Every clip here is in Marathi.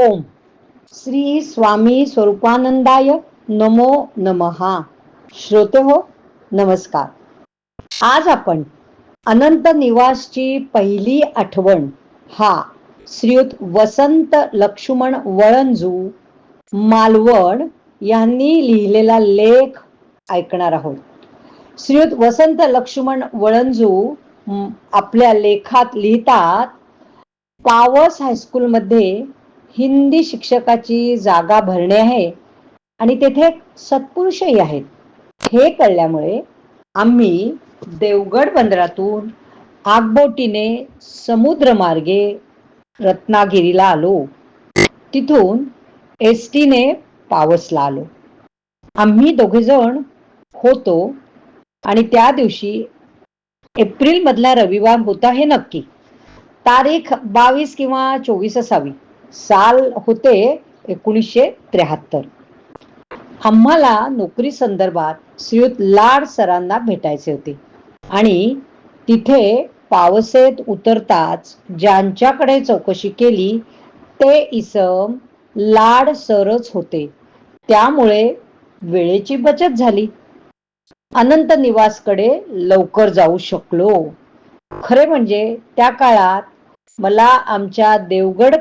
ओम। श्री स्वामी स्वरूपानंदाय नमो नमहा श्रोते हो नमस्कार। आज आपण अनंत निवासची पहिली आठवण हा श्रीयुत वसंत लक्ष्मण वळंजू मालवण यांनी लिहिलेला लेख ऐकणार आहोत. श्रीयुत वसंत लक्ष्मण वळंजू आपल्या लेखात लिहितात पावस हायस्कूलमध्ये हिंदी शिक्षकाची जागा भरणे आहे आणि तेथे सत्पुरुषही आहेत. हे कळल्यामुळे आम्ही देवगड बंदरातून आगबोटीने समुद्रमार्गे रत्नागिरीला आलो. तिथून एस टीने पावसला आलो. आम्ही दोघेजण होतो आणि त्या दिवशी एप्रिलमधला रविवार होता हे नक्की. तारीख बावीस किंवा चोवीस असावी. साल होते एकोणीसशे त्र्याहत्तर. आम्हाला नोकरी संदर्भात श्रीयुत लाड सरांना भेटायचे होते. आणि तिथे पावसेत उतरताच ज्यांच्याकडे चौकशी केली ते इसम लाड सरच होते. त्यामुळे वेळेची बचत झाली. अनंत निवासकडे लवकर जाऊ शकलो. खरे म्हणजे त्या काळात मला आमच्या देवगड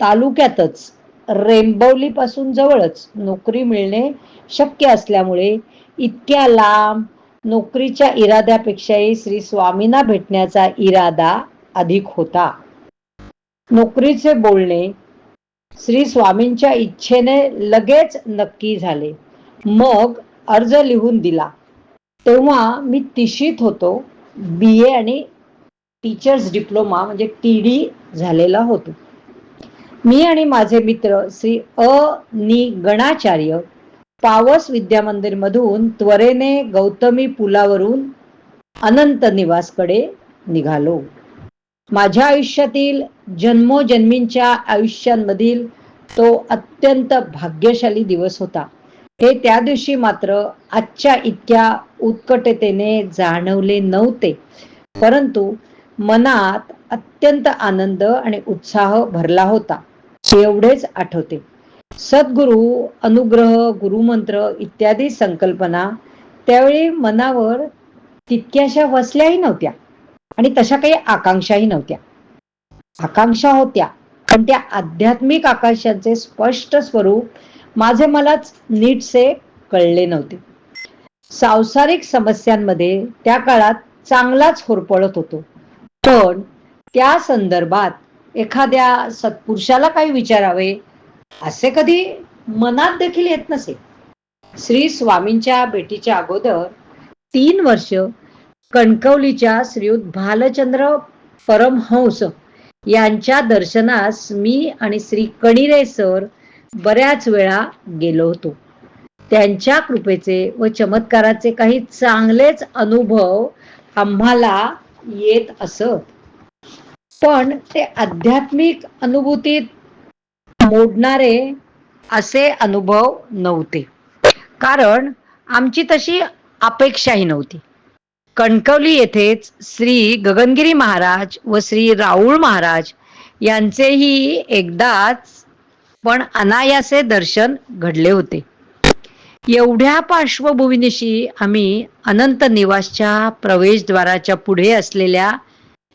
तालुक्यातच रेंबवलीपासून जवळच नोकरी मिळणे शक्य असल्यामुळे इतक्या लांब नोकरीच्या इराद्यापेक्षाही श्री स्वामींना भेटण्याचा इरादा अधिक होता. नोकरीचे बोलणे श्री स्वामींच्या इच्छेने लगेच नक्की झाले. मग अर्ज लिहून दिला. तेव्हा मी तिशीत होतो. बी ए आणि टीचर्स डिप्लोमा म्हणजे टी डी झालेला होतो. मी आणि माझे मित्र श्री अ नि गणाचार्य पावस विद्यामंदिर मधून त्वरेने गौतमी पुलावरून अनंत निवासकडे निघालो. माझ्या आयुष्यातील जन्मोजन्मींच्या आयुष्यांमधील तो अत्यंत भाग्यशाली दिवस होता. हे त्या दिवशी मात्र आजच्या इतक्या उत्कटतेने जाणवले नव्हते. परंतु मनात अत्यंत आनंद आणि उत्साह भरला होता. एवढेच आठवते. सद्गुरु अनुग्रह गुरुमंत्र इत्यादी संकल्पना त्यावेळी मनावर तितक्याशा वसल्याही नव्हत्या आणि तशा काही आकांक्षाही नव्हत्या. आकांक्षा होत्या पण त्या आध्यात्मिक आकांक्षांचे स्पष्ट स्वरूप माझे मलाच नीटसे कळले नव्हते. सांसारिक समस्यांमध्ये त्या काळात चांगलाच होरपळत होतो. पण त्या संदर्भात एखाद्या सत्पुरुषाला काही विचारावे असे कधी मनात देखील येत नसे. श्री स्वामींच्या भेटीच्या अगोदर तीन वर्ष कणकवलीच्या श्रीयुत भालचंद्र परमहंस यांच्या दर्शनास मी आणि श्री कणिरे सर बऱ्याच वेळा गेलो होतो. त्यांच्या कृपेचे व चमत्काराचे काही चांगलेच अनुभव आम्हाला येत असत. पण ते आध्यात्मिक अनुभूतीत मोडणारे असे अनुभव नव्हते. कारण आमची तशी अपेक्षाही नव्हती. कणकवली येथेच श्री गगनगिरी महाराज व श्री राऊळ महाराज यांचेही एकदाच पण अनायासे दर्शन घडले होते. एवढ्या पार्श्वभूमीनिशी आम्ही अनंत निवासच्या प्रवेशद्वाराच्या पुढे असलेल्या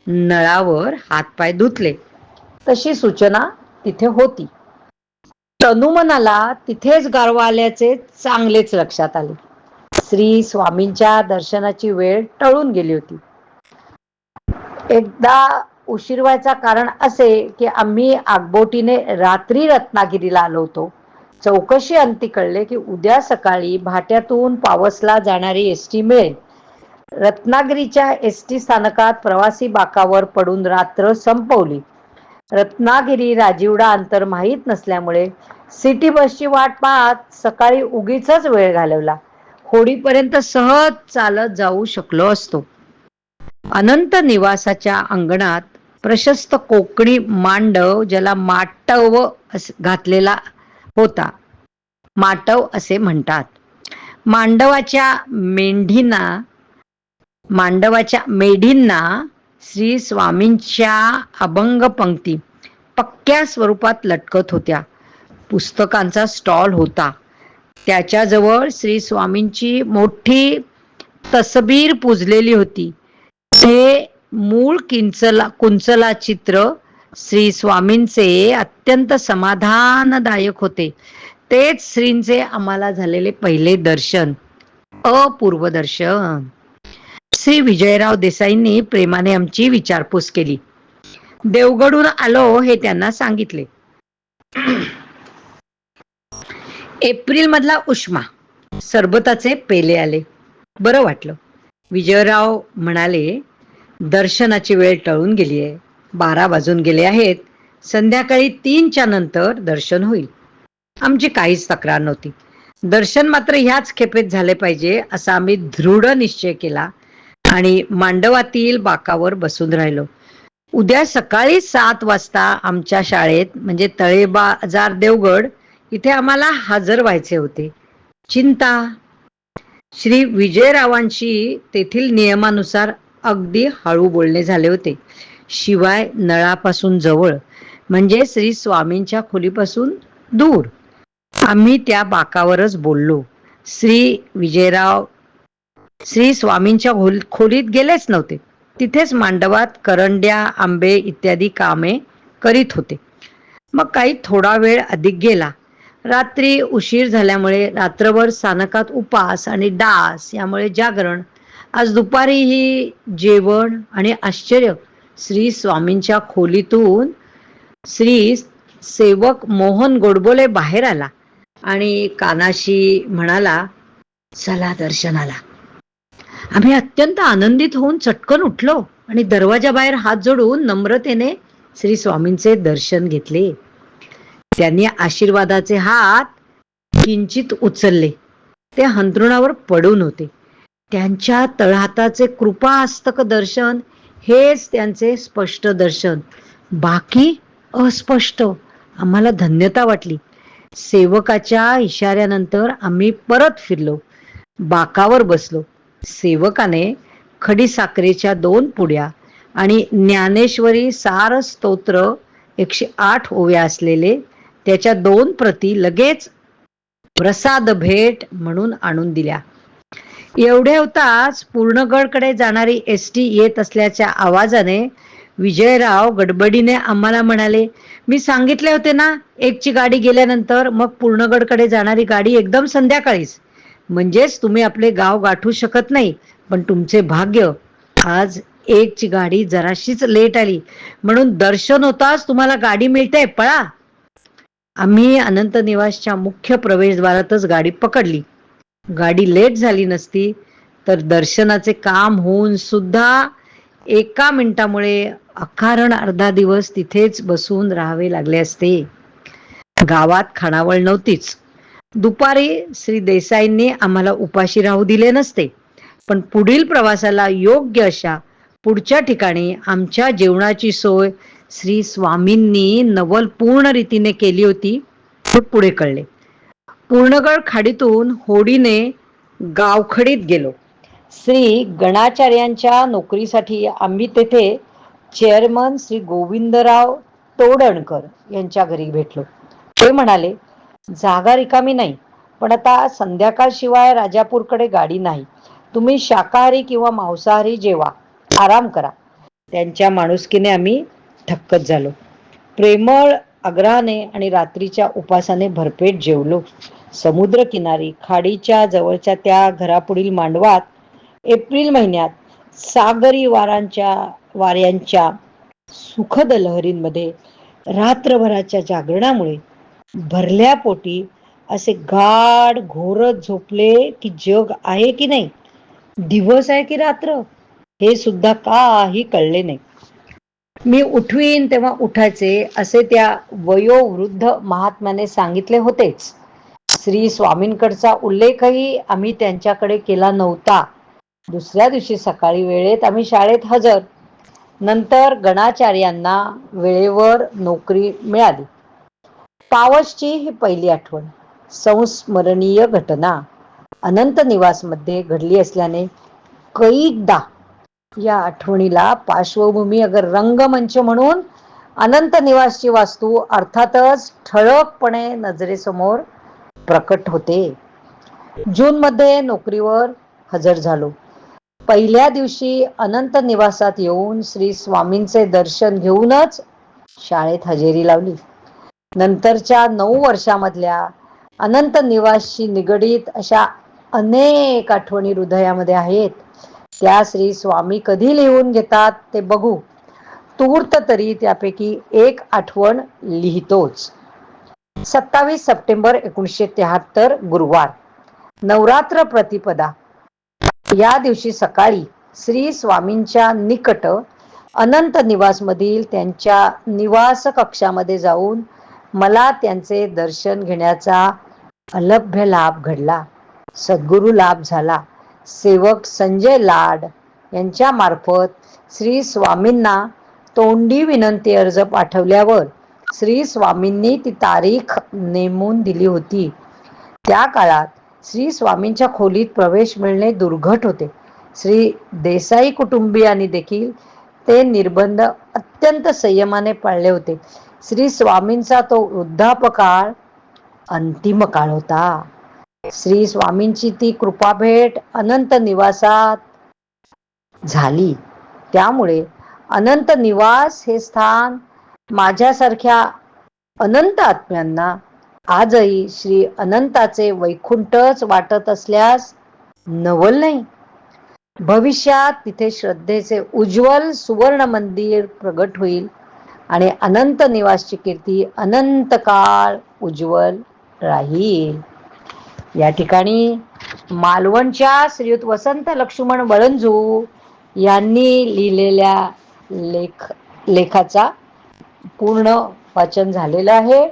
नळावर हातपाय धुतले. तशी सूचना तिथे होती. तनुमनाला तिथेच गारवा आल्याचे चांगलेच लक्षात आले. श्री स्वामींच्या दर्शनाची वेळ टळून गेली होती. एकदा उशीर व्हायचा कारण असे की आम्ही आगबोटीने रात्री रत्नागिरीला आलो होतो. चौकशी अंती कळले की उद्या सकाळी भाट्यातून पावसला जाणारी एस टी मिळेल. रत्नागिरीच्या एस टी स्थानकात प्रवासी बाकावर पडून रात्र संपवली. रत्नागिरी राजीवडा अंतर माहीत नसल्यामुळे सिटी बसची वाट पाहत सकाळी उगीच वेळ घालवला. होडीपर्यंत सहज चालत जाऊ शकलो असतो. अनंत निवासाच्या अंगणात प्रशस्त कोकणी मांडव ज्याला माटव घातलेला होता. माटव असे म्हणतात. मांडवाच्या मेंढींना मांडवाच्या मेढींना श्री स्वामींच्या अभंग पंक्ती पक्क्या स्वरूपात लटकत होत्या. पुस्तकांचा स्टॉल होता. त्याच्याजवळ श्री स्वामींची मोठी तसबीर पुजलेली होती. ते मूळ किंचला कुंचला चित्र श्री स्वामींचे अत्यंत समाधानदायक होते. तेच श्रींचे आम्हाला झालेले पहिले दर्शन. अपूर्व दर्शन श्री विजयराव देसाईंनी प्रेमाने आमची विचारपूस केली. देवगडून आलो हे त्यांना सांगितले. एप्रिल मधला उष्मा सरबताचे पेले आले. बरं वाटलं. विजयराव म्हणाले दर्शनाची वेळ टळून गेली आहे. बारा वाजून गेले आहेत. संध्याकाळी तीनच्या नंतर दर्शन होईल. आमची काहीच तक्रार नव्हती. दर्शन मात्र ह्याच खेपेत झाले पाहिजे असा आम्ही दृढ निश्चय केला. आणि मांडवातील बाकावर बसून राहिलो. उद्या सकाळी सात वाजता आमच्या शाळेत म्हणजे तळेबाजार देवगड इथे आम्हाला हजर व्हायचे होते. चिंता. श्री विजयरावांशी तेथील नियमानुसार अगदी हळू बोलणे झाले होते. शिवाय नळापासून जवळ म्हणजे श्री स्वामींच्या खोलीपासून दूर. आम्ही त्या बाकावरच बोललो. श्री विजयराव श्री स्वामींच्या खोलीत गेलेच नव्हते. तिथेच मांडवात करंड्या आंबे इत्यादी कामे करीत होते. मग काही थोडा वेळ अधिक गेला. रात्री उशीर झाल्यामुळे रात्रभर स्थानकात उपास आणि डास यामुळे जागरण. आज दुपारीही जेवण आणि आश्चर्य श्री स्वामींच्या खोलीतून श्री सेवक मोहन गोडबोले बाहेर आला आणि कानाशी म्हणाला चला दर्शनाला. आम्ही अत्यंत आनंदित होऊन चटकन उठलो आणि दरवाजाबाहेर हात जोडून नम्रतेने श्री स्वामींचे दर्शन घेतले. त्यांनी आशीर्वादाचे हात किंचित उचलले. ते हंतरुणावर पडून होते. त्यांच्या तळहाताचे कृपा हस्तक दर्शन हेच त्यांचे स्पष्ट दर्शन. बाकी अस्पष्ट. आम्हाला धन्यता वाटली. सेवकाच्या इशाऱ्यानंतर आम्ही परत फिरलो. बाकावर बसलो. सेवकाने खडीसाखरेच्या दोन पुड्या आणि ज्ञानेश्वरी सार स्तोत्र एकशे आठ ओव्या असलेले त्याच्या दोन प्रती लगेच प्रसाद भेट म्हणून आणून दिल्या. एवढे होताच पूर्णगडकडे जाणारी एस टी येत असल्याच्या आवाजाने विजयराव गडबडीने आम्हाला म्हणाले मी सांगितले होते ना एकची गाडी गेल्यानंतर मग पूर्णगडकडे जाणारी गाडी एकदम संध्याकाळीच. म्हणजेच तुम्ही आपले गाव गाठू शकत नाही पण तुमचे भाग्य. आज एकची गाडी जराशीच लेट आली. म्हणून दर्शन होताच तुम्हाला गाडी मिळते पळा. आम्ही अनंत निवासच्या मुख्य प्रवेशद्वारातच गाडी पकडली. गाडी लेट झाली नसती तर दर्शनाचे काम होऊन सुद्धा एका मिनिटामुळे अकारण अर्धा दिवस तिथेच बसून राहावे लागले असते. गावात खाणावळ नव्हतीच. दुपारी श्री देसाईंनी आम्हाला उपाशी राहू दिले नसते. पण पुढील प्रवासाला योग्य अशा पुढच्या ठिकाणी आमच्या जेवणाची सोय श्री स्वामींनी नवल पूर्ण रीतीने केली होती हे पुढे कळले. पूर्णगड खाडीतून होडीने गावखडीत गेलो. श्री गणाचार्यांच्या नोकरीसाठी आम्ही तेथे चेअरमन श्री गोविंदराव तोडणकर यांच्या घरी भेटलो. ते म्हणाले जागा रिकामी नाही. पण आता संध्याकाळशिवाय राजापूरकडे गाडी नाही. तुम्ही शाकाहारी किंवा मांसाहारी जेवा. आराम करा. त्यांच्या माणुसकीने आम्ही थक्कच झालो. प्रेमळ आग्रहाने आणि रात्रीच्या उपासाने भरपेट जेवलो. समुद्र किनारी खाडीच्या जवळच्या त्या घरापुढील मांडवात एप्रिल महिन्यात सागरी वारांच्या वाऱ्यांच्या सुखद लहरींमध्ये रात्रभराच्या जागरणामुळे भरल्या पोटी असे गाढ घोरत झोपले की जग आहे की नाही? दिवस आहे की रात्र? हे सुद्धा काही कळले नाही. मी उठवीन तेव्हा उठायचे असे त्या वयोवृद्ध महात्म्याने सांगितले होतेच. श्री स्वामींकडचा उल्लेखही आम्ही त्यांच्याकडे केला नव्हता. दुसऱ्या दिवशी सकाळी वेळेत आम्ही शाळेत हजर. नंतर गणाचार्यांना वेळेवर नोकरी मिळाली. पावसची ही पहिली आठवण. संस्मरणीय घटना. अनंत निवासमध्ये घडली असल्याने कैकदा या आठवणीला पार्श्वभूमी अगर रंगमंच म्हणून अनंत निवासची वास्तू अर्थातच ठळकपणे नजरेसमोर प्रकट होते. जूनमध्ये नोकरीवर हजर झालो. पहिल्या दिवशी अनंत निवासात येऊन श्री स्वामींचे दर्शन घेऊनच शाळेत हजेरी लावली. नंतरच्या नऊ वर्षामधल्या अनंत निवासशी निगडीत अशा अनेक आठवणी हृदयामध्ये आहेत. त्या श्री स्वामी कधी लिहून घेतात ते बघू. तूर्त तरी त्यापैकी एक आठवण लिहितोच. सत्तावीस सप्टेंबर एकोणीसशे त्र्याहत्तर गुरुवार. नवरात्र प्रतिपदा. या दिवशी सकाळी श्री स्वामींच्या निकट अनंत निवासमधील त्यांच्या निवास कक्षामध्ये जाऊन मला त्यांचे दर्शन घेण्याचा अलभ्य लाभ घडला. सद्गुरु लाभ झाला. सेवक संजय लाड यांच्या मार्फत श्री स्वामींना तोंडी विनंती अर्ज पाठवल्यावर श्री स्वामींनी ती तारीख नेमून दिली होती. त्या काळात श्री स्वामींच्या खोलीत प्रवेश मिळणे दुर्घट होते. श्री देसाई कुटुंबियांनी देखील ते निर्बंध अत्यंत संयमाने पाळले होते. श्री स्वामींचा तो वृद्धापकाळ अंतिम काळ होता. श्री स्वामींची ती कृपा भेट अनंत निवासात झाली. त्यामुळे अनंत निवास हे स्थान माझ्यासारख्या अनंत आत्म्यांना आजही श्री अनंताचे वैकुंठच वाटत असल्यास नवल नाही. भविष्यात तिथे श्रद्धेचे उज्ज्वल सुवर्ण मंदिर प्रगट होईल. आणि अनंत निवासची कीर्ती अनंत काळ उज्ज्वल राहील. या ठिकाणी मालवणच्या श्रीयुत वसंत लक्ष्मण बळंजू यांनी लिहिलेल्या लेख लेखाचा पूर्ण वाचन झालेलं आहे.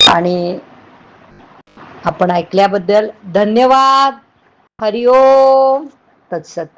आणि आपण ऐकल्याबद्दल धन्यवाद. हरिओम. तत्सत.